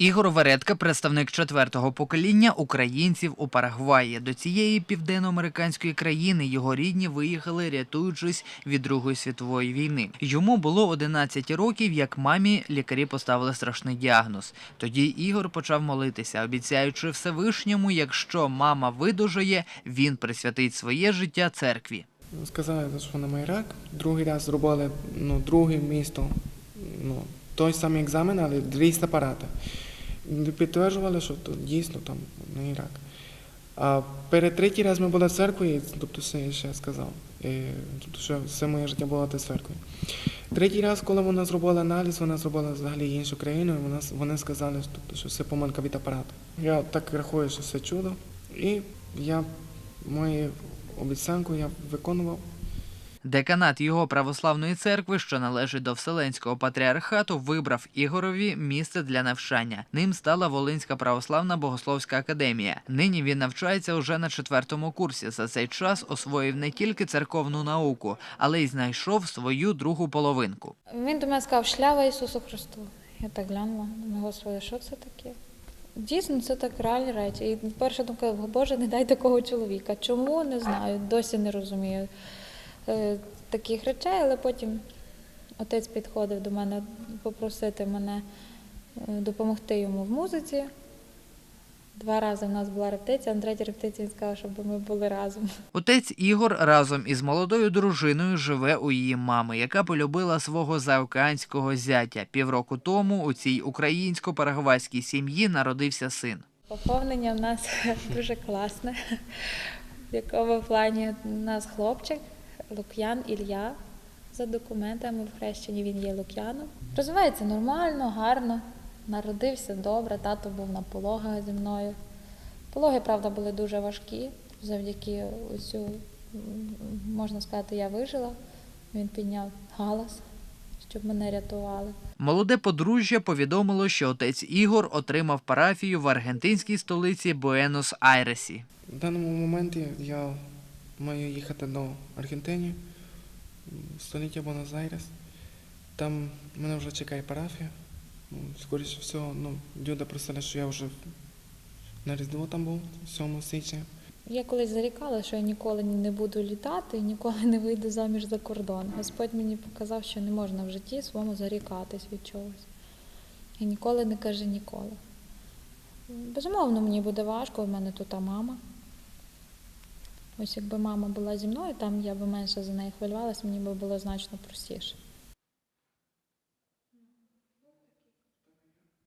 Ігор Вередка, представник четвертого покоління українців у Парагваї. До цієї південноамериканської країни його рідні виїхали, рятуючись від Другої світової війни. Йому було 11 років, як мамі лікарі поставили страшний діагноз. Тоді Ігор почав молитися, обіцяючи Всевишньому, якщо мама видужає, він присвятить своє життя церкві. Сказали, що на рак. Другий раз зробили ну, друге місто, ну, той самий екзамен, але різні апарати. Підтверджували, що то дійсно там не рак. А перед третій раз ми були в церкві, тобто все ще сказав. Тобто, що все моє життя було в церкві. Третій раз, коли вона зробила аналіз, вона зробила взагалі іншу країну, і вона, вони сказали, тобто, що це помилка від апарату. Я так рахую, що це чудо. І я мою обіцянку я виконував. Деканат його православної церкви, що належить до Вселенського патріархату, вибрав Ігорові місце для навчання. Ним стала Волинська православна богословська академія. Нині він навчається уже на четвертому курсі. За цей час освоїв не тільки церковну науку, але й знайшов свою другу половинку. Він до мене сказав шлява Ісусу Христу. Я так глянула, Господи, що це таке? Дійсно, це так реальні речі. І перша думка, Боже, не дай такого чоловіка. Чому не знаю, досі не розумію таких речей, але потім отець підходив до мене попросити мене е, допомогти йому в музиці. Два рази в нас була репетиція, а на третій репетиції він сказав, щоб ми були разом. Отець Ігор разом із молодою дружиною живе у її мами, яка полюбила свого заокеанського зятя. Півроку тому у цій українсько-парагвайській сім'ї народився син. Поповнення в нас дуже класне. В якому плані у нас хлопчик Лук'ян Ілля. За документами в хрещенні він є Лук'яном. Розвивається нормально, гарно. Народився добре, тато був на пологах зі мною. Пологи, правда, були дуже важкі. Завдяки усю, можна сказати, я вижила. Він підняв галас, щоб мене рятували. Молоде подружжя повідомило, що отець Ігор отримав парафію в аргентинській столиці Буенос-Айресі. В даному моменті я маю їхати до Аргентини, століття Буенос-Айрес. Там мене вже чекає парафія. Ну, Скоріше всього, ну, люди просили, що я вже на Різдво там був, 7 січня. Я колись зарікала, що я ніколи не буду літати і ніколи не вийду заміж за кордон. Господь мені показав, що не можна в житті своєму зарікатись від чогось. І ніколи не каже ніколи. Безумовно, мені буде важко, у мене тут мама. Ось якби мама була зі мною, там я би менше за неї хвилювалася, мені би було значно простіше.